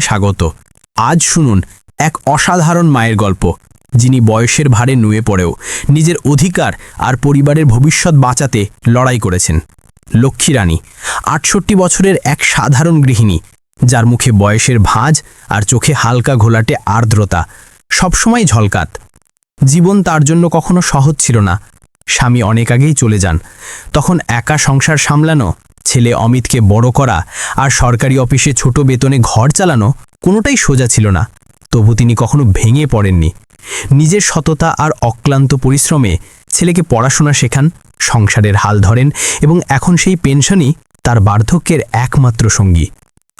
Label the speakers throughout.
Speaker 1: স্বাগত। আজ শুনুন এক অসাধারণ মায়ের গল্প, যিনি বয়সের ভারে নুয়ে পড়েও নিজের অধিকার আর পরিবারের ভবিষ্যৎ বাঁচাতে লড়াই করেছেন। লক্ষ্মী রানী, আটষট্টি বছরের এক সাধারণ গৃহিণী, যার মুখে বয়সের ভাঁজ আর চোখে হালকা ঘোলাটে আর্দ্রতা, সবসময় ঝলকাত। জীবন তার জন্য কখনো সহজ ছিল না। স্বামী অনেক আগেই চলে যান, তখন একা সংসার সামলানো ছেলে অমিতকে বড় করা আর সরকারি অফিসে ছোট বেতনে ঘর চালানো কোনোটাই সোজা ছিল না। তবু তিনি কখনো ভেঙে পড়েননি। নিজের সততা আর অক্লান্ত পরিশ্রমে ছেলেকে পড়াশোনা শেখান, সংসারের হাল ধরেন এবং এখন সেই পেনশনই তার বার্ধক্যের একমাত্র সঙ্গী।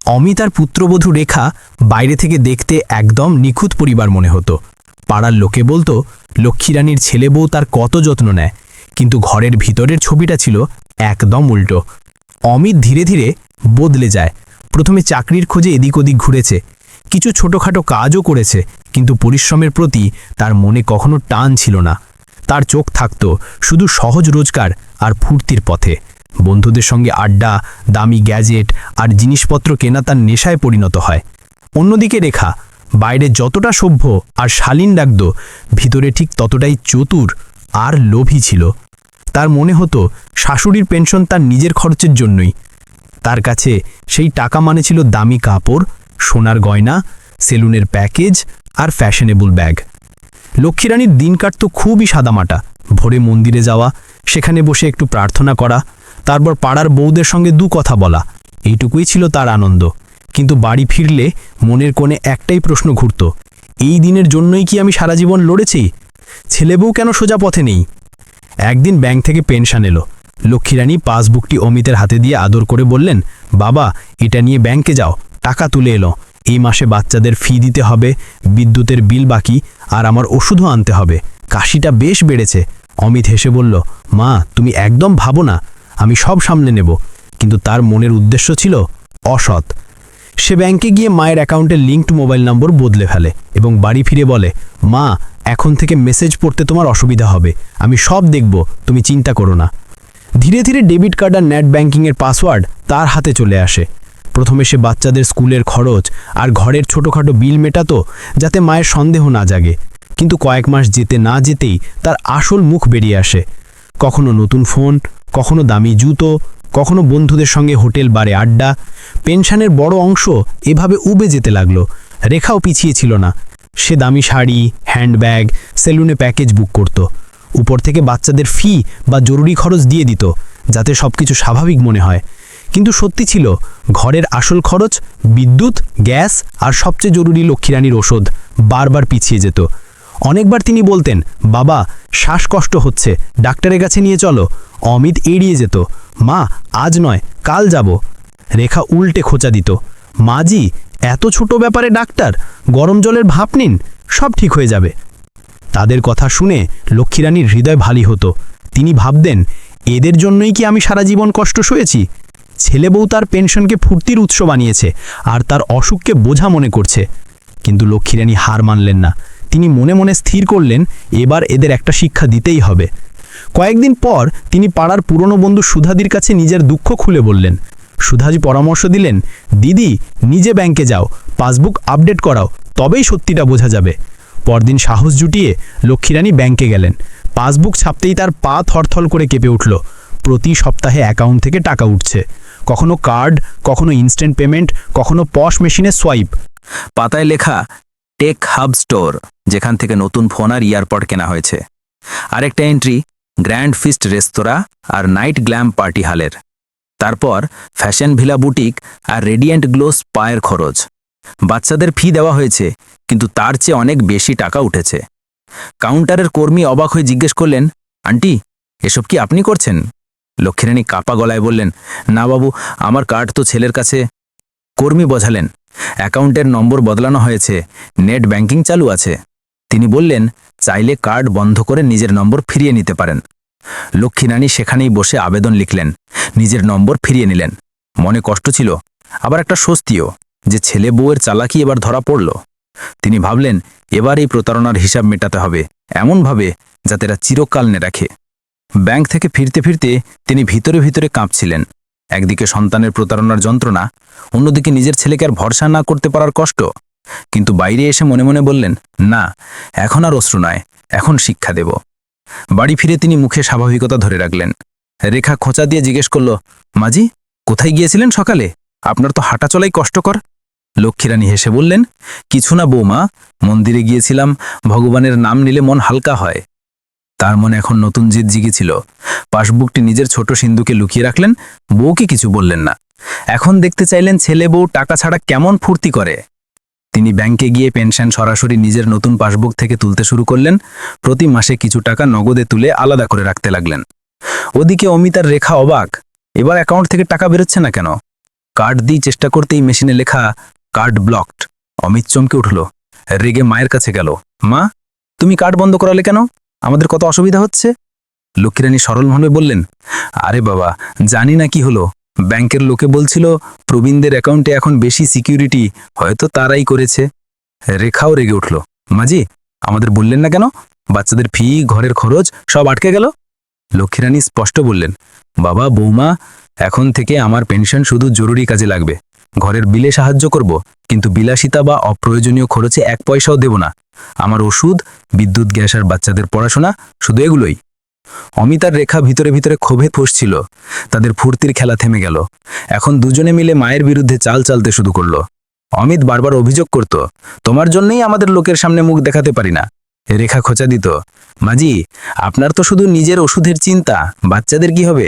Speaker 1: অমিত আর পুত্রবধূ রেখা বাইরে থেকে দেখতে একদম নিখুঁত পরিবার মনে হতো। পাড়ার লোকে বলতো, লক্ষ্মীরানীর ছেলে বউ তার কত যত্ন নেয়? কিন্তু ঘরের ভিতরের ছবিটা ছিল একদম উল্টো। অমিত ধীরে ধীরে বদলে যায়। প্রথমে চাকরির খোঁজে এদিক ওদিক ঘুরেছে। কিছু ছোটোখাটো কাজও করেছে, কিন্তু পরিশ্রমের প্রতি তার মনে কখনো টান ছিল না। তার চোখ থাকত শুধু সহজ রোজগার আর ফুর্তির পথে। বন্ধুদের সঙ্গে আড্ডা, দামি গ্যাজেট আর জিনিসপত্র কেনা তার নেশায় পরিণত হয়। অন্যদিকে রেখা, বাইরে যতটা সভ্য আর শালীন ডাকত ভিতরে ঠিক ততটাই চতুর আর লোভী ছিল। তার মনে হতো শাশুড়ির পেনশন তার নিজের খরচের জন্যই। তার কাছে সেই টাকা মানে ছিল দামি কাপড়, সোনার গয়না, সেলুনের প্যাকেজ আর ফ্যাশনেবল ব্যাগ। লক্ষ্মীরানীর দিন কাটত খুবই সাদামাটা। ভোরে মন্দিরে যাওয়া, সেখানে বসে একটু প্রার্থনা করা, তারপর পাড়ার বউদের সঙ্গে দু কথা বলা। এইটুকুই ছিল তার আনন্দ। কিন্তু বাড়ি ফিরলে মনের কোণে একটাই প্রশ্ন ঘুরত, এই দিনের জন্যই কি আমি সারা জীবন লড়েছি? ছেলে বউ কেন সোজা পথে নেই? একদিন ব্যাংক থেকে পেনশন এলো। লক্ষ্মীরানী পাসবুকটি অমিতের হাতে দিয়ে আদর করে বললেন, বাবা, এটা নিয়ে ব্যাংকে যাও, টাকা তুলে এলো। এই মাসে বাচ্চাদের ফি দিতে হবে, বিদ্যুতের বিল বাকি, আর আমার ওষুধও আনতে হবে। কাশিটা বেশ বেড়েছে। অমিত হেসে বলল, মা, তুমি একদম ভাবো না, আমি সব সামলে নেব। কিন্তু তার মনের উদ্দেশ্য ছিল অসৎ। সে ব্যাংকে গিয়ে মায়ের অ্যাকাউন্টের লিঙ্কড মোবাইল নম্বর বদলে ফেলে এবং বাড়ি ফিরে বলে, মা এখন থেকে মেসেজ পড়তে তোমার অসুবিধা হবে। আমি সব দেখব, তুমি চিন্তা করো না। ধীরে ধীরে ডেবিট কার্ড আর নেট ব্যাঙ্কিংয়ের পাসওয়ার্ড তার হাতে চলে আসে। প্রথমে সে বাচ্চাদের স্কুলের খরচ আর ঘরের ছোটোখাটো বিল মেটাতো, যাতে মায়ের সন্দেহ না জাগে। কিন্তু কয়েক মাস যেতে না যেতেই তার আসল মুখ বেরিয়ে আসে। কখনো নতুন ফোন কখনো দামি জুতো, কখনো বন্ধুদের সঙ্গে হোটেল বারে আড্ডা। পেনশনের বড় অংশ এভাবে উবে যেতে লাগল। রেখাও পিছিয়ে ছিল না। সে দামি শাড়ি হ্যান্ডব্যাগ সেলুনে প্যাকেজ বুক করত। উপর থেকে বাচ্চাদের ফি বা জরুরি খরচ দিয়ে দিত, যাতে সবকিছু স্বাভাবিক মনে হয়। কিন্তু সত্যি ছিল, ঘরের আসল খরচ বিদ্যুৎ, গ্যাস আর সবচেয়ে জরুরি লক্ষ্মীরানীর ওষুধ বারবার পিছিয়ে যেত। অনেকবার তিনি বলতেন, বাবা, শ্বাসকষ্ট হচ্ছে, ডাক্তারের কাছে নিয়ে চলো। অমিত এড়িয়ে যেত, মা, আজ নয়, কাল যাব। রেখা উল্টে খোঁচা দিত, মাজি এত ছোট ব্যাপারে ডাক্তার, গরম জলের ভাপ নিন, সব ঠিক হয়ে যাবে। তাদের কথা শুনে লক্ষ্মীরানীর হৃদয় ভারী হতো। তিনি ভাবতেন, এদের জন্যই কি আমি সারা জীবন কষ্ট সয়েছি? ছেলে বউ তার পেনশনকে ফুর্তির উৎস বানিয়েছে আর তার অসুখকে বোঝা মনে করছে। কিন্তু লক্ষ্মীরানী হার মানলেন না। তিনি মনে মনে স্থির করলেন, এবার এদের একটা শিক্ষা দিতেই হবে। কয়েকদিন পর তিনি পাড়ার পুরনো বন্ধু সুধাদির কাছে নিজের দুঃখ খুলে বললেন সুধাজি পরামর্শ দিলেন, দিদি, নিজে ব্যাংকে যাও, পাসবুক আপডেট করাও, তবেই সত্যিটা বোঝা যাবে। পরদিন সাহস জুটিয়ে লক্ষ্মীরানী ব্যাংকে গেলেন। পাসবুক ছাপতেই তার পা থরথল করে কেঁপে উঠল। প্রতি সপ্তাহে অ্যাকাউন্ট থেকে টাকা উঠছে। কখনো কার্ড কখনো ইনস্ট্যান্ট পেমেন্ট কখনো পশ মেশিনে সোয়াইপ
Speaker 2: পাতায় লেখা টেক হাব স্টোর যেখান থেকে নতুন ফোন আর ইয়ারপড কেনা হয়েছে। আরেকটা এন্ট্রি গ্র্যান্ড ফিস্ট রেস্তোরাঁ আর নাইট গ্ল্যাম পার্টি হালের তারপর ফ্যাশন ভিলা বুটিক আর রেডিয়েন্ট গ্লো স্পায়ের খরচ। বাচ্চাদের ফি দেওয়া হয়েছে, কিন্তু তার চেয়ে অনেক বেশি টাকা উঠেছে। কাউন্টারের কর্মী অবাক হয়ে জিজ্ঞেস করলেন, আন্টি, এসব কি আপনি করছেন? লক্ষ্মীরানী কাপা গলায় বললেন, না বাবু, আমার কার্ড তো ছেলের কাছে। কর্মী বোঝালেন, অ্যাকাউন্টের নম্বর বদলানো হয়েছে, নেট ব্যাংকিং চালু আছে। তিনি বললেন, চাইলে কার্ড বন্ধ করে নিজের নম্বর ফিরিয়ে নিতে পারেন। লক্ষ্মীরানী সেখানেই বসে আবেদন লিখলেন, নিজের নম্বর ফিরিয়ে নিলেন। মনে কষ্ট ছিল, আবার একটা স্বস্তিও যে ছেলে বউয়ের চালাকি এবার ধরা পড়ল। তিনি ভাবলেন, এবার এই প্রতারণার হিসাব মেটাতে হবে, এমনভাবে যাতে এরা চিরকাল নে রাখে। ব্যাংক থেকে ফিরতে ফিরতে তিনি ভিতরে ভিতরে কাঁপছিলেন। একদিকে সন্তানের প্রতারণার যন্ত্রণা, অন্যদিকে নিজের ছেলেকে আর ভরসা না করতে পারার কষ্ট। কিন্তু বাইরে এসে মনে মনে বললেন, না, এখন আর অশ্রু নয়, এখন শিক্ষা দেব। বাড়ি ফিরে তিনি মুখে স্বাভাবিকতা ধরে রাখলেন। রেখা খোঁচা দিয়ে জিজ্ঞেস করল মাজি কোথায় গিয়েছিলেন সকালে? আপনার তো হাঁটা চলাই কষ্টকর। লক্ষ্মীরানী হেসে বললেন, কিছু না বৌমা, মন্দিরে গিয়েছিলাম, ভগবানের নাম নিলে মন হালকা হয়। তার মনে এখন নতুন জিদ জিগেছিল। পাসবুকটি নিজের ছোট সিন্ধুকে লুকিয়ে রাখলেন, বউকে কিছু বললেন না। এখন দেখতে চাইলেন ছেলে বউ টাকা ছাড়া কেমন ফুর্তি করে। তিনি ব্যাংকে গিয়ে পেনশন সরাসরি নিজের নতুন পাসবুক থেকে তুলতে শুরু করলেন। প্রতি মাসে কিছু টাকা নগদে তুলে আলাদা করে রাখতে লাগলেন। ওদিকে অমিতার রেখা অবাক। এবার অ্যাকাউন্ট থেকে টাকা বেরোচ্ছে না কেন? কার্ড দিয়ে চেষ্টা করতেই মেশিনে লেখা, কার্ড ব্লকড। অমিত চমকে উঠল। রেগে মায়ের কাছে গেল। মা, তুমি কার্ড বন্ধ করালে কেন? আমাদের কত অসুবিধা হচ্ছে? লক্ষ্মীরানী সরলভাবে বললেন, আরে বাবা, জানি না কি হলো। ব্যাংকের লোকে বলছিল, প্রবীণদের অ্যাকাউন্টে এখন বেশি সিকিউরিটি, হয়তো তারাই করেছে। রেখাও রেগে উঠল মাজি আমাদের বললেন না কেন? বাচ্চাদের ফি, ঘরের খরচ, সব আটকে গেল? লক্ষ্মীরানী স্পষ্ট বললেন, বাবা, বৌমা, এখন থেকে আমার পেনশন শুধু জরুরি কাজে লাগবে। ঘরের বিলে সাহায্য করব, কিন্তু বিলাসিতা বা অপ্রয়োজনীয় খরচে এক পয়সাও দেব না। আমার ওষুধ, বিদ্যুৎ, গ্যাস আর বাচ্চাদের পড়াশোনা, শুধু এগুলোই। অমিতার রেখা ভিতরে ভিতরে ক্ষোভে ফুসছিল। তাদের ফুর্তির খেলা থেমে গেল। এখন দুজনে মিলে মায়ের বিরুদ্ধে চাল চালতে শুরু করল। অমিত বারবার অভিযোগ করত, তোমার জন্যই আমাদের লোকের সামনে মুখ দেখাতে পারি না। রেখা খোঁচা দিত মাজি আপনার তো শুধু নিজের ওষুধের চিন্তা, বাচ্চাদের কি হবে?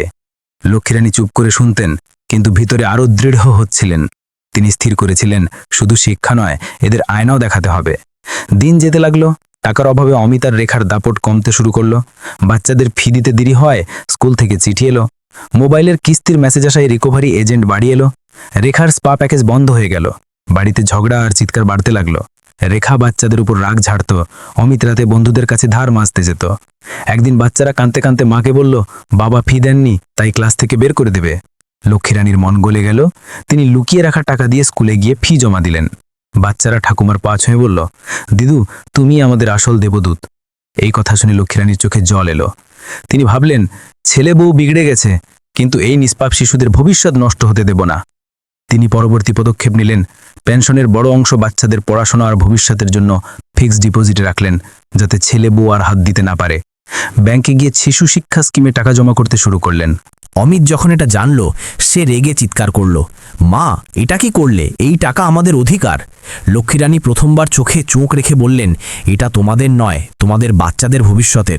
Speaker 2: লক্ষ্মীরানী চুপ করে শুনতেন, কিন্তু ভিতরে আরও দৃঢ় হচ্ছিলেন। তিনি স্থির করেছিলেন, শুধু শিক্ষা নয়, এদের আয়নাও দেখাতে হবে। দিন যেতে লাগল টাকার অভাবে অমিতার রেখার দাপট কমতে শুরু করল। বাচ্চাদের ফি দিতে দেরি হয়, স্কুল থেকে চিঠি এলো। মোবাইলের কিস্তির মেসেজ আসায় রিকভারি এজেন্ট বাড়ি এলো। রেখার স্পা প্যাকেজ বন্ধ হয়ে গেল। বাড়িতে ঝগড়া আর চিৎকার বাড়তে লাগল। রেখা বাচ্চাদের উপর রাগ ঝাড়ত। অমিত রাতে বন্ধুদের কাছে ধার মাজতে যেত। একদিন বাচ্চারা কাঁদতে কাঁদতে মাকে বলল, বাবা ফি দেননি, তাই ক্লাস থেকে বের করে দেবে। লক্ষ্মীরানীর মন গলে গেল। তিনি লুকিয়ে রাখা টাকা দিয়ে স্কুলে গিয়ে ফি জমা দিলেন। বাচ্চারা ঠাকুমার পা ছুঁয়ে বলল, দিদু, তুমি আমাদের আসল দেবদূত। এই কথা শুনে লক্ষ্মীরানীর চোখে জল এলো। তিনি ভাবলেন, ছেলে বউ বিগড়ে গেছে, কিন্তু এই নিষ্পাপ শিশুদের ভবিষ্যৎ নষ্ট হতে দেব না। তিনি পরবর্তী পদক্ষেপ নিলেন, পেনশনের বড় অংশ বাচ্চাদের পড়াশোনা আর ভবিষ্যতের জন্য ফিক্সড ডিপোজিটে রাখলেন, যাতে ছেলে বউ আর হাত দিতে না পারে। ব্যাংকে গিয়ে শিশু শিক্ষা স্কিমে টাকা জমা করতে শুরু করলেন।
Speaker 1: অমিত যখন এটা জানল, সে রেগে চিৎকার করল, মা, এটা কি করলে? এই টাকা আমাদের অধিকার। লক্ষ্মীরানী প্রথমবার চোখে চোখ রেখে বললেন, এটা তোমাদের নয়, তোমাদের বাচ্চাদের ভবিষ্যতের।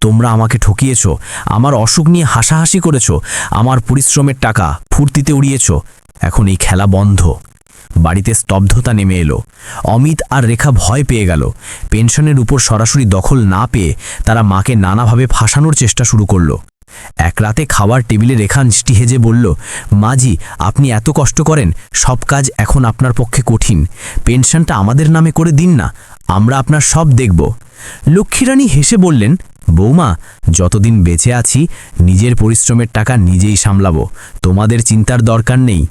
Speaker 1: তোমরা আমাকে ঠকিয়েছ, আমার অসুখ নিয়ে হাসাহাসি করেছ, আমার পরিশ্রমের টাকা ফুর্তিতে উড়িয়েছ। এখন এই খেলা বন্ধ। বাড়িতে স্তব্ধতা নেমে এলো। অমিত আর রেখা ভয় পেয়ে গেল। পেনশনের উপর সরাসরি দখল না পেয়ে তারা মাকে নানাভাবে ফাঁসানোর চেষ্টা শুরু করল। এক রাতে খাওয়ার টেবিলে রেখা মিষ্টি হেজে বলল মাজি আপনি এত কষ্ট করেন, সব কাজ এখন আপনার পক্ষে কঠিন। পেনশনটা আমাদের নামে করে দিন না, আমরা আপনার সব দেখব। লক্ষ্মীরানী হেসে বললেন, বৌমা, যতদিন বেঁচে আছি, নিজের পরিশ্রমের টাকা নিজেই সামলাবো, তোমাদের চিন্তার দরকার নেই।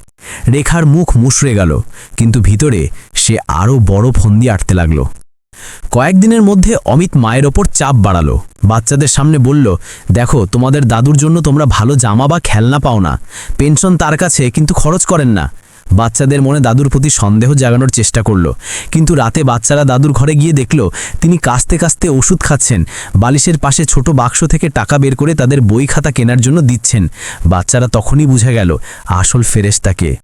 Speaker 1: রেখার মুখ মুশড়ে গেল, কিন্তু ভিতরে সে আরও বড় ফন্দি আটতে লাগল। কয়েকদিনের মধ্যে অমিত মায়ের ওপর চাপ বাড়ালো। বাচ্চাদের সামনে বলল, দেখো, তোমাদের দাদুর জন্য তোমরা ভালো জামা বা খেলনা পাও না। পেনশন তার কাছে, কিন্তু খরচ করেন না। বাচ্চাদের মনে দাদুর প্রতি সন্দেহ জাগানোর চেষ্টা করল। কিন্তু রাতে বাচ্চারা দাদুর ঘরে গিয়ে দেখল, তিনি কাস্তে কাস্তে ওষুধ খাচ্ছেন। বালিশের পাশে ছোট বাক্স থেকে টাকা বের করে তাদের বই খাতা কেনার জন্য দিচ্ছেন। বাচ্চারা তখনই বুঝে গেল, আসল ফেরেশতাকে।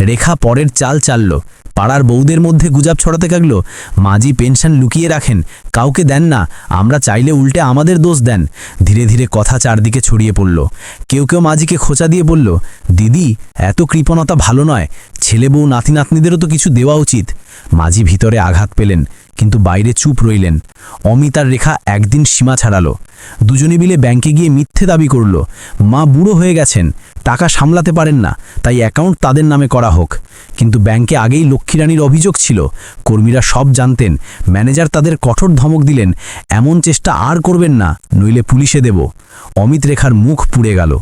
Speaker 1: রেখা পরের চাল চালল। পাড়ার বউদের মধ্যে গুজাব ছড়াতে লাগল মাঝি পেনশন লুকিয়ে রাখেন। কাউকে দেন না। আমরা চাইলে উল্টে আমাদের দোষ দেন। ধীরে ধীরে কথা চারদিকে ছড়িয়ে পড়ল। কেউ কেউ মাঝিকে খোঁচা দিয়ে বলল, দিদি, এত কৃপণতা ভালো নয়। ছেলে বউ নাতি নাতনিদেরও তো কিছু দেওয়া উচিত। মাঝি ভিতরে আঘাত পেলেন। কিন্তু বাইরে চুপ রইলেন। অমিতার রেখা একদিন সীমা ছাড়ালো। দুজনে মিলে ব্যাংকে গিয়ে মিথ্যে দাবি করল। মা বুড়ো হয়ে গেছেন, টাকা সামলাতে পারেন না, তাই অ্যাকাউন্ট তাদের নামে করা হোক। কিন্তু ব্যাংকে আগেই লক্ষ্মীরানীর অভিযোগ ছিল। কর্মীরা সব জানতেন, ম্যানেজার তাদের কঠোর ধমক দিলেন, এমন চেষ্টা আর করবেন না, নইলে পুলিশে দেব। অমিত রেখার মুখ পুড়ে গেল।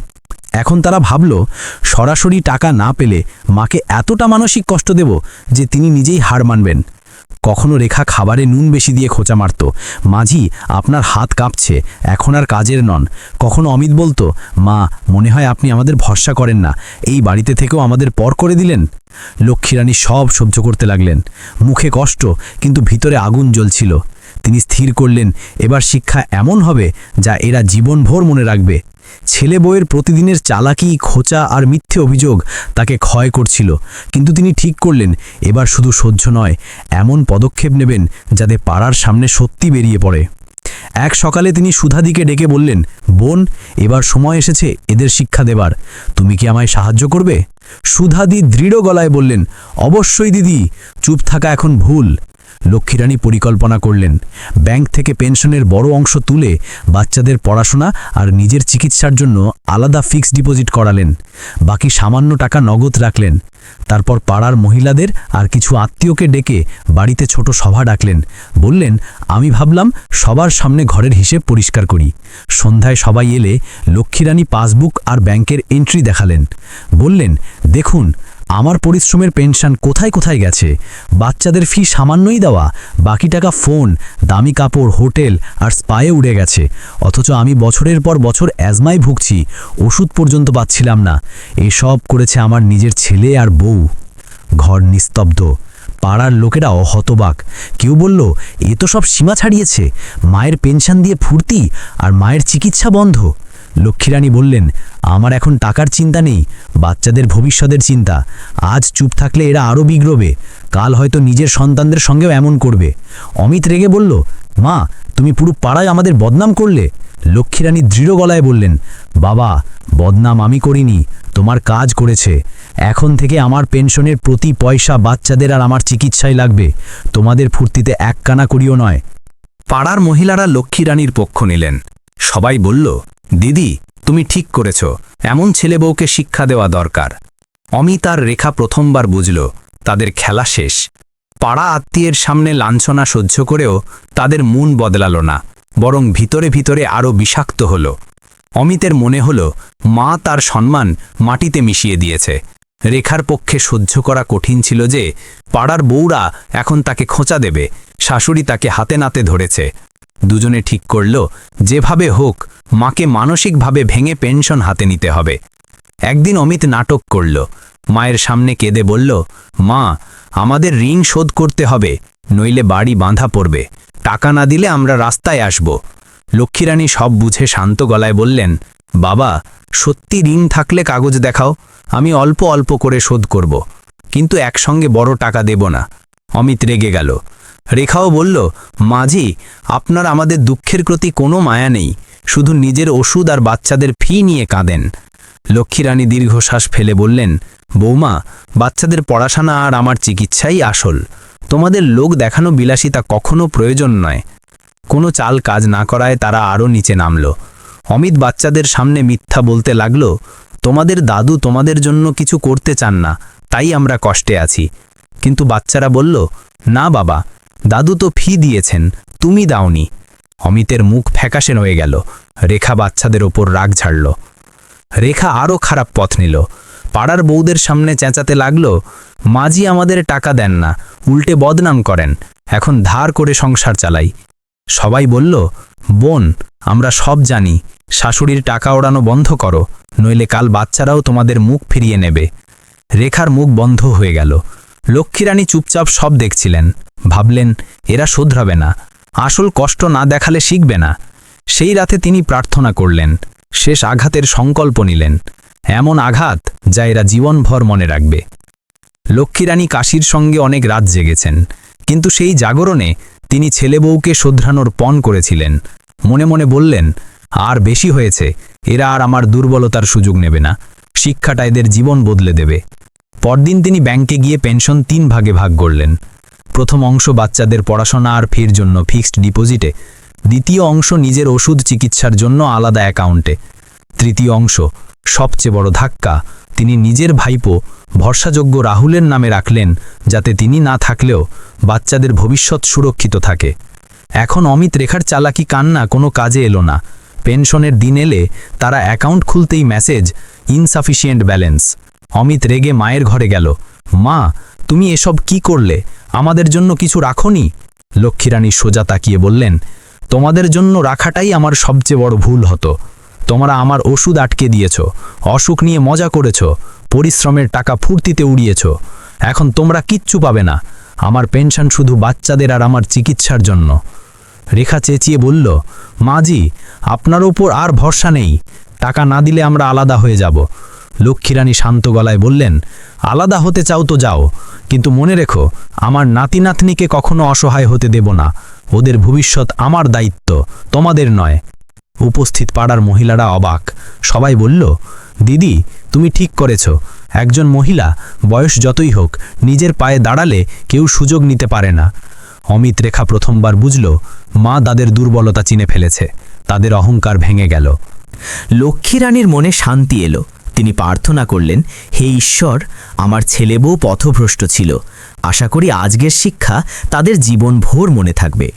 Speaker 1: এখন তারা ভাবল, সরাসরি টাকা না পেলে মাকে এতটা মানসিক কষ্ট দেব যে তিনি নিজেই হার মানবেন। কখনো রেখা খাবারে নুন বেশি দিয়ে খোঁচা মারত। মাঝি, আপনার হাত কাঁপছে, এখন আর কাজের নন। কখনো অমিত বলতো, মা, মনে হয় আপনি আমাদের ভরসা করেন না। এই বাড়িতে থেকেও আমাদের পর করে দিলেন? লক্ষ্মীরানী সব সহ্য করতে লাগলেন। মুখে কষ্ট, কিন্তু ভিতরে আগুন জ্বলছিল। তিনি স্থির করলেন, এবার শিক্ষা এমন হবে যা এরা জীবনভর মনে রাখবে। ছেলে বউয়ের প্রতিদিনের চালাকি, খোঁচা আর মিথ্যে অভিযোগ তাকে ক্ষয় করছিল। কিন্তু তিনি ঠিক করলেন, এবার শুধু সহ্য নয়, এমন পদক্ষেপ নেবেন যাতে পাড়ার সামনে সত্যি বেরিয়ে পড়ে। এক সকালে তিনি সুধাদিকে ডেকে বললেন, বোন, এবার সময় এসেছে এদের শিক্ষা দেবার। তুমি কি আমায় সাহায্য করবে? সুধাদি দৃঢ় গলায় বললেন, অবশ্যই দিদি, চুপ থাকা এখন ভুল। লক্ষ্মীরানী পরিকল্পনা করলেন। ব্যাংক থেকে পেনশনের বড় অংশ তুলে বাচ্চাদের পড়াশোনা আর নিজের চিকিৎসার জন্য আলাদা ফিক্সড ডিপোজিট করালেন। বাকি সামান্য টাকা নগদ রাখলেন। তারপর পাড়ার মহিলাদের আর কিছু আত্মীয়কে ডেকে বাড়িতে ছোট সভা ডাকলেন। বললেন, আমি ভাবলাম সবার সামনে ঘরের হিসেব পরিষ্কার করি। সন্ধ্যায় সবাই এলে লক্ষ্মীরানী পাসবুক আর ব্যাংকের এন্ট্রি দেখালেন। বললেন, দেখুন আমার পরিশ্রমের পেনশন কোথায় কোথায় গেছে? বাচ্চাদের ফি সামান্যই দেওয়া, বাকি টাকা ফোন দামি কাপড় হোটেল আর স্পায়ে উড়ে গেছে। অথচ আমি বছরের পর বছর অ্যাজমায় ভুগছি, ওষুধ পর্যন্ত পাচ্ছিলাম না। এসব করেছে আমার নিজের ছেলে আর বউ। ঘর নিস্তব্ধ। পাড়ার লোকেরা অহতবাক। কেউ বলল, এ তো সব সীমা ছাড়িয়েছে। মায়ের পেনশন দিয়ে ফুর্তি আর মায়ের চিকিৎসা বন্ধ। লক্ষ্মীরানী বললেন, আমার এখন টাকার চিন্তা নেই, বাচ্চাদের ভবিষ্যতের চিন্তা। আজ চুপ থাকলে এরা আরও বিগ্রবে, কাল হয়তো নিজের সন্তানদের সঙ্গেও এমন করবে। অমিত রেগে বলল, মা, তুমি পুরো পাড়ায় আমাদের বদনাম করলে? লক্ষ্মীরানী দৃঢ় গলায় বললেন, বাবা, বদনাম আমি করিনি, তোমার কাজ করেছে। এখন থেকে আমার পেনশনের প্রতি পয়সা বাচ্চাদের আর আমার চিকিৎসায় লাগবে। তোমাদের ফুর্তিতে এক কানা করিও নয়।
Speaker 2: পাড়ার মহিলারা লক্ষ্মীরানীর পক্ষ নিলেন। সবাই বলল দিদি, তুমি ঠিক করেছ। এমন ছেলে বউকে শিক্ষা দেওয়া দরকার। অমিত আর রেখা প্রথমবার বুঝল, তাদের খেলা শেষ। পাড়া আত্মীয়ের সামনে লাঞ্ছনা সহ্য করেও তাদের মন বদলালো না, বরং ভিতরে ভিতরে আরও বিষাক্ত হল। অমিতের মনে হল, মা তার সম্মান মাটিতে মিশিয়ে দিয়েছে। রেখার পক্ষে সহ্য করা কঠিন ছিল যে, পাড়ার বউরা এখন তাকে খোঁচা দেবে, শাশুড়ি তাকে হাতে নাতে ধরেছে। দুজনে ঠিক করল, যেভাবে হোক, মাকে মানসিকভাবে ভেঙে পেনশন হাতে নিতে হবে। একদিন অমিত নাটক করল। মায়ের সামনে কেঁদে বলল, মা, আমাদের ঋণ শোধ করতে হবে, নইলে বাড়ি বাঁধা পড়বে। টাকা না দিলে আমরা রাস্তায় আসব। লক্ষ্মীরানী সব বুঝে শান্ত গলায় বললেন, বাবা, সত্যি ঋণ থাকলে কাগজ দেখাও, আমি অল্প অল্প করে শোধ করব, কিন্তু একসঙ্গে বড় টাকা দেব না। অমিত রেগে গেল। রেখাও বলল, মাঝি, আপনার আমাদের দুঃখের প্রতি কোনো মায়া নেই। শুধু নিজের ওষুধ আর বাচ্চাদের ফি নিয়ে কাঁদেন। লক্ষ্মীরানী দীর্ঘশ্বাস ফেলে বললেন, বৌমা, বাচ্চাদের পড়াশোনা আর আমার চিকিৎসাই আসল। তোমাদের লোক দেখানো বিলাসিতা কখনো প্রয়োজন নয়। কোনো চাল কাজ না করায় তারা আরও নিচে নামল। অমিত বাচ্চাদের সামনে মিথ্যা বলতে লাগল, তোমাদের দাদু তোমাদের জন্য কিছু করতে চান না, তাই আমরা কষ্টে আছি। কিন্তু বাচ্চারা বলল, না বাবা দাদু তো ফি দিয়েছেন, তুমি দাওনি। অমিতের মুখ ফ্যাকাশে হয়ে গেল। রেখা বাচ্চাদের ওপর রাগ ঝাড়ল। রেখা আরও খারাপ পথ নিল। পাড়ার বউদের সামনে চেঁচাতে লাগল, মাঝি আমাদের টাকা দেন না, উল্টে বদনাম করেন, এখন ধার করে সংসার চালাই। সবাই বলল, বোন, আমরা সব জানি, শাশুড়ির টাকা ওড়ানো বন্ধ করো, নইলে কাল বাচ্চারাও তোমাদের মুখ ফিরিয়ে নেবে। রেখার মুখ বন্ধ হয়ে গেল। লক্ষ্মীরানী চুপচাপ সব দেখছিলেন। ভাবলেন, এরা শোধরাবে না। আসল কষ্ট না দেখালে শিখবে না। সেই রাতে তিনি প্রার্থনা করলেন। শেষ আঘাতের সংকল্প নিলেন। এমন আঘাত যা এরা জীবনভর মনে রাখবে। লক্ষ্মীরানী কাশির সঙ্গে অনেক রাত জেগেছেন। কিন্তু সেই জাগরণে তিনি ছেলে বউকে শোধরানোর পণ করেছিলেন। মনে মনে বললেন, আর বেশি হয়েছে। এরা আর আমার দুর্বলতার সুযোগ নেবে না। শিক্ষাটা এদের জীবন বদলে দেবে। পরদিন তিনি ব্যাংকে গিয়ে পেনশন তিন ভাগে ভাগ করলেন। প্রথম অংশ বাচ্চাদের পড়াশোনা আর ফির জন্য ফিক্সড ডিপোজিটে। দ্বিতীয় অংশ নিজের ওষুধ চিকিৎসার জন্য আলাদা অ্যাকাউন্টে। তৃতীয় অংশ, সবচেয়ে বড় ধাক্কা, তিনি নিজের ভাইপো ভরসাযোগ্য রাহুলের নামে রাখলেন যাতে তিনি না থাকলেও বাচ্চাদের ভবিষ্যৎ সুরক্ষিত থাকে। এখন অমিত রেখার চালাকি কান্না কোনো কাজে এলো না। পেনশনের দিন এলে তারা অ্যাকাউন্ট খুলতেই মেসেজ, ইনসাফিসিয়েন্ট ব্যালেন্স। অমিত রেগে মায়ের ঘরে গেল। মা,
Speaker 1: তুমি এসব কি করলে? আমাদের জন্য কিছু রাখনি? লক্ষ্মীরানী সোজা তাকিয়ে বললেন, তোমাদের জন্য রাখাটাই আমার সবচেয়ে বড় ভুল হতো। তোমরা আমার ওষুধ আটকে দিয়েছ, অসুখ নিয়ে মজা করেছ, পরিশ্রমের টাকা ফুর্তিতে উড়িয়েছ। এখন তোমরা কিচ্ছু পাবে না। আমার পেনশন শুধু বাচ্চাদের আর আমার চিকিৎসার জন্য। রেখা চেঁচিয়ে বলল মাজি আপনার ওপর আর ভরসা নেই। টাকা না দিলে আমরা আলাদা হয়ে যাব। লক্ষ্মীরানী শান্ত গলায় বললেন, আলাদা হতে চাও তো যাও, কিন্তু মনে রেখো, আমার নাতি নাতনিকে কখনো অসহায় হতে দেব না। ওদের ভবিষ্যৎ আমার দায়িত্ব, তোমাদের নয়। উপস্থিত পাড়ার মহিলারা অবাক। সবাই বলল, দিদি, তুমি ঠিক করেছ। একজন মহিলা, বয়স যতই হোক, নিজের পায়ে দাঁড়ালে কেউ সুযোগ নিতে পারে না। অমিত রেখা প্রথমবার বুঝল, মা তাদের দুর্বলতা চিনে ফেলেছে। তাদের অহংকার ভেঙে গেল।
Speaker 3: লক্ষ্মীরানীর মনে শান্তি এলো। তিনি প্রার্থনা করলেন, হে ঈশ্বর, আমার ছেলে বউ পথভ্রষ্ট ছিল। আশা করি আজকের শিক্ষা তাদের জীবন ভোর মনে থাকবে।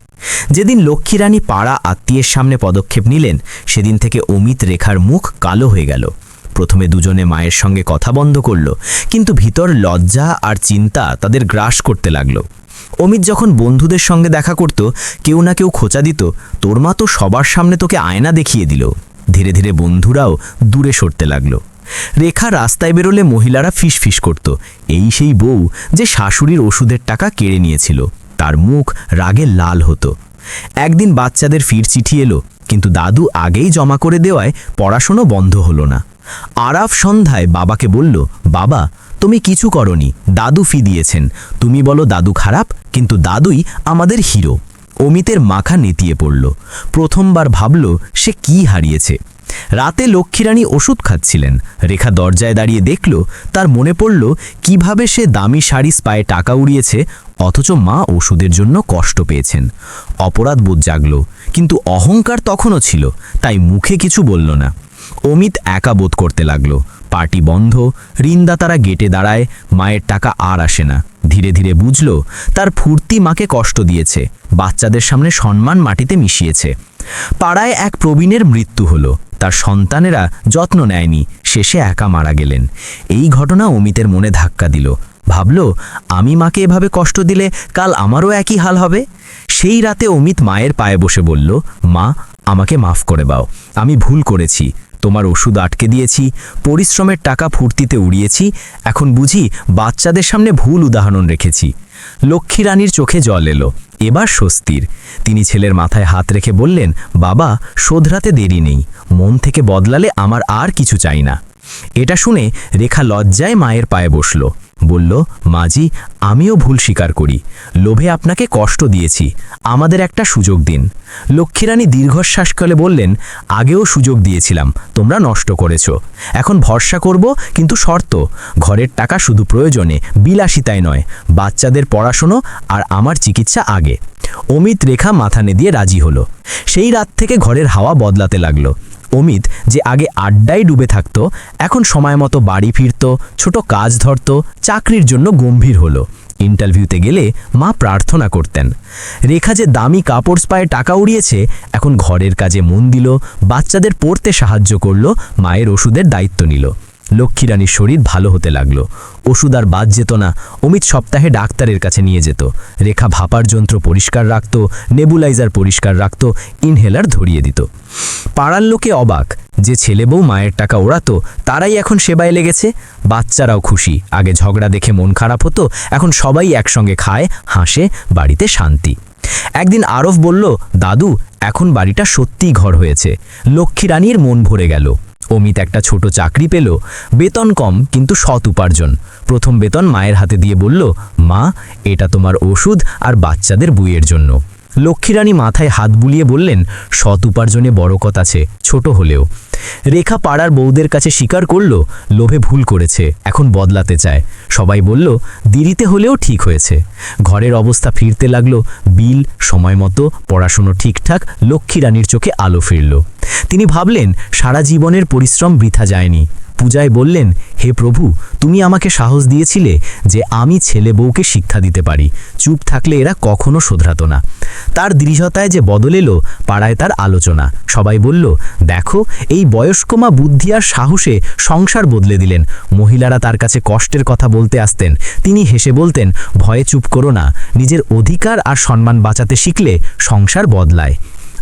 Speaker 3: যেদিন লক্ষ্মী রানী পাড়া আত্মীয়ের সামনে পদক্ষেপ নিলেন, সেদিন থেকে অমিত রেখার মুখ কালো হয়ে গেল। প্রথমে দুজনে মায়ের সঙ্গে কথা বন্ধ করল, কিন্তু ভিতর লজ্জা আর চিন্তা তাদের গ্রাস করতে লাগল। অমিত যখন বন্ধুদের সঙ্গে দেখা করত, কেউ না কেউ খোঁচা দিত, তোর মা তো সবার সামনে তোকে আয়না দেখিয়ে দিল। ধীরে ধীরে বন্ধুরাও দূরে সরতে লাগল। রেখা রাস্তায় বেরোলে মহিলারা ফিসফিস করত। এই সেই বউ যে শাশুড়ির ওষুধের টাকা কেড়ে নিয়েছিল। তার মুখ রাগে লাল হতো। একদিন বাচ্চাদের ফির চিঠি এলো, কিন্তু দাদু আগেই জমা করে দেওয়ায় পড়াশুনো বন্ধ হলো না। আরাফ সন্ধ্যায় বাবাকে বলল, বাবা, তুমি কিছু করনি, দাদু ফি দিয়েছেন। তুমি বলো দাদু খারাপ, কিন্তু দাদুই আমাদের হিরো। অমিতের মাখা নেতিয়ে পড়ল। প্রথমবার ভাবল, সে কি হারিয়েছে? রাতে লক্ষ্মীরানী ওষুধ খাচ্ছিলেন। রেখা দরজায় দাঁড়িয়ে দেখল, তার মনে পড়ল, কীভাবে সে দামি শাড়ি স্পায়ে টাকা উড়িয়েছে, অথচ মা ওষুধের জন্য কষ্ট পেয়েছেন। অপরাধ বোধ জাগল, কিন্তু অহংকার তখনও ছিল, তাই মুখে কিছু বলল না। অমিত একা বোধ করতে লাগল। পার্টি বন্ধ ঋণদাতারা গেটে দাঁড়ায়, মায়ের টাকা আর আসে না। ধীরে ধীরে বুঝল, তার ফুর্তি মাকে কষ্ট দিয়েছে, বাচ্চাদের সামনে সম্মান মাটিতে মিশিয়েছে। পাড়ায় এক প্রবীণের মৃত্যু হলো। তার সন্তানেরা যত্ন নেয়নি, শেষে একা মারা গেলেন। এই ঘটনা অমিতের মনে ধাক্কা দিল। ভাবল, আমি মাকে এভাবে কষ্ট দিলে কাল আমারও একই হাল হবে? সেই রাতে অমিত মায়ের পায়ে বসে বলল, মা, আমাকে মাফ করে দাও। আমি ভুল করেছি। তোমার ওষুধ আটকে দিয়েছি, পরিশ্রমের টাকা ফুর্তিতে উড়িয়েছি, এখন বুঝি বাচ্চাদের সামনে ভুল উদাহরণ রেখেছি। লক্ষ্মী রানীর চোখে জল এলো। এবার স্বস্তির। তিনি ছেলের মাথায় হাত রেখে বললেন, বাবা, শোধরাতে দেরি নেই। মন থেকে বদলালে আমার আর কিছু চাই না। এটা শুনে রেখা লজ্জায় মায়ের পায়ে বসল। বলল, মাজি, আমিও ভুল স্বীকার করি। লোভে আপনাকে কষ্ট দিয়েছি। আমাদের একটা সুযোগ দিন। লক্ষ্মীরানী দীর্ঘশ্বাস করে বললেন, আগেও সুযোগ দিয়েছিলাম, তোমরা নষ্ট করেছ। এখন ভরসা করব, কিন্তু শর্ত, ঘরের টাকা শুধু প্রয়োজনে, বিলাসিতায় নয়, বাচ্চাদের পড়াশুনো আর আমার চিকিৎসা আগে। অমিত রেখা মাথা দিয়ে রাজি হলো। সেই রাত থেকে ঘরের হাওয়া বদলাতে লাগল। অমিত যে আগে আড্ডায় ডুবে থাকত, এখন সময় মতো বাড়ি ফিরত, ছোট কাজ ধরত, চাকরির জন্য গম্ভীর হলো। ইন্টারভিউতে গেলে মা প্রার্থনা করতেন। রেখা যে দামি কাপড় স্পায়ে টাকা উড়িয়েছে, এখন ঘরের কাজে মন দিল, বাচ্চাদের পড়তে সাহায্য করল, মায়ের ওষুধের দায়িত্ব নিল। লক্ষ্মীরানীর শরীর ভালো হতে লাগল। ওষুধ আর বাদ যেত না। অমিত সপ্তাহে ডাক্তারের কাছে নিয়ে যেত। রেখা ভাপার যন্ত্র পরিষ্কার রাখত, নেবুলাইজার পরিষ্কার রাখত, ইনহেলার ধরিয়ে দিত। পাড়ার লোকে অবাক, যে ছেলে বউ মায়ের টাকা ওড়াতো, তারাই এখন সেবায় লেগেছে। বাচ্চারাও খুশি। আগে ঝগড়া দেখে মন খারাপ হতো, এখন সবাই একসঙ্গে খায়, হাসে, বাড়িতে শান্তি। একদিন আরফ বলল, দাদু, এখন বাড়িটা সত্যিই ঘর হয়েছে। লক্ষ্মী রানীর মন ভরে গেল। অমিত একটা ছোট চাকরি পেল, বেতন কম কিন্তু সৎ উপার্জন। প্রথম বেতন মায়ের হাতে দিয়ে বলল, মা, এটা তোমার ওষুধ আর বাচ্চাদের বইয়ের জন্য। লক্ষ্মীরানী মাথায় হাত বুলিয়ে বললেন, সৎ উপার্জনে বড় কথা আছে, ছোট হলেও। রেখা পাড়ার বউদের কাছে স্বীকার করল, লোভে ভুল করেছে, এখন বদলাতে চায়। সবাই বলল, দেরিতে হলেও ঠিক হয়েছে। ঘরের অবস্থা ফিরতে লাগল, বিল, সময় মতো, পড়াশুনো ঠিকঠাক, লক্ষ্মীরানীর চোখে আলো ফিরল। তিনি ভাবলেন, সারা জীবনের পরিশ্রম বৃথা যায়নি। পূজায় বললেন, হে প্রভু, তুমি আমাকে সাহস দিয়েছিলে যে আমি ছেলে বউকে শিক্ষা দিতে পারি। চুপ থাকলে এরা কখনো শোধরাতো না। তার দৃঢ়তায় যে বদল এলো, পাড়ায় তার আলোচনা। সবাই বলল, দেখো, এই বয়স্ক মা বুদ্ধি আর সাহসে সংসার বদলে দিলেন। মহিলারা তার কাছে কষ্টের কথা বলতে আসতেন। তিনি হেসে বলতেন, ভয়ে চুপ করো না। নিজের অধিকার আর সম্মান বাঁচাতে শিখলে সংসার বদলায়।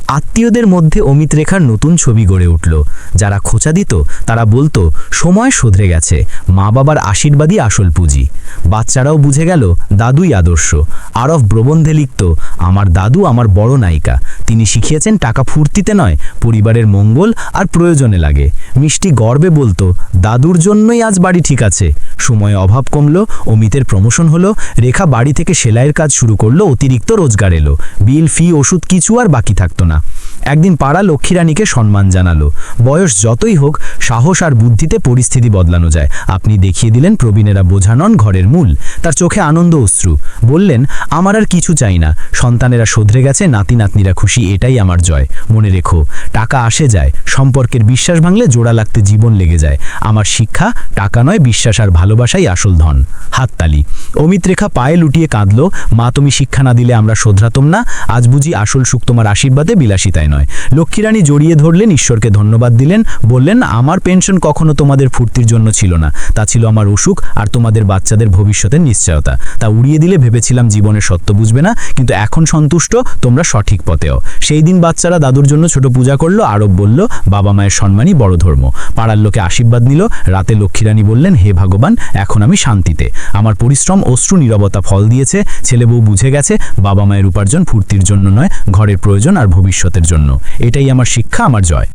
Speaker 3: আত্মীয়দের মধ্যে অমিত রেখার নতুন ছবি গড়ে উঠল। যারা খোঁচা দিত, তারা বলতো, সময় শোধরে গেছে। মা বাবার আশীর্বাদই আসল পুঁজি। বাচ্চারাও বুঝে গেল, দাদুই আদর্শ। আরফ প্রবন্ধে লিখত, আমার দাদু আমার বড় নায়িকা। তিনি শিখিয়েছেন টাকা ফুর্তিতে নয়, পরিবারের মঙ্গল আর প্রয়োজনে লাগে। মিষ্টি গর্বে বলতো, দাদুর জন্যই আজ বাড়ি ঠিক আছে। সময়ে অভাব কমলো, অমিতের প্রমোশন হলো, রেখা বাড়ি থেকে সেলাইয়ের কাজ শুরু করল, অতিরিক্ত রোজগার এলো। বিল ফি ওষুধ কিছু আর বাকি থাকতো না। একদিন পাড়া লক্ষ্মীরানীকে সম্মান জানালো। বয়স যতই হোক, সাহস আর বুদ্ধিতে পরিস্থিতি বদলানো যায়। আপনি দেখিয়ে দিলেন প্রবীণেরা বোঝা নন ঘরের মূল। তার চোখে আনন্দ অশ্রু। বললেন, আমার আর কিছু চাই না। সন্তানেরা শোধরে গেছে নাতি নাতনিরা খুশি, এটাই আমার জয়। মনে রেখো, টাকা আসে যায়। সম্পর্কের বিশ্বাস ভাঙলে জোড়া লাগতে জীবন লেগে যায়। আমার শিক্ষা, টাকা নয়, বিশ্বাস আর ভালোবাসাই আসল ধন। হাততালি। অমিত রেখা পায়ে লুটিয়ে কাঁদল, মা, তুমি শিক্ষা না দিলে আমরা শোধরাতম না? আজ বুঝি আসল সুখ তোমার আশীর্বাদে বিলাসিতায় নয়। লক্ষ্মীরানী জড়িয়ে ধরলেন, ঈশ্বরকে ধন্যবাদ দিলেন, বললেন, আমার পেনশন কখনো তোমাদের ফুর্তির জন্য ছিল না। তা ছিল আমার অসুখ আর তোমাদের বাচ্চাদের ভবিষ্যতের নিশ্চয়তা। তা উড়িয়ে দিলে ভেবেছিলাম জীবনের সত্য বুঝবে না, কিন্তু এখন সন্তুষ্ট, তোমরা সঠিক পথেও। সেই দিন বাচ্চারা দাদুর জন্য ছোট পূজা করল, আরব বলল, বাবা মায়ের সম্মানই বড় ধর্ম। পাড়ার লোকে আশীর্বাদ নিল, রাতে লক্ষ্মীরানী বললেন, হে ভগবান এখন আমি শান্তিতে। আমার পরিশ্রম অশ্রু নিরবতা ফল দিয়েছে, ছেলে বউ বুঝে গেছে, বাবা মায়ের উপার্জন ফুর্তির জন্য নয়, ঘরের প্রয়োজন আর ভবিষ্যতের জন্য। এটাই আমার শিক্ষা, আমার জয়।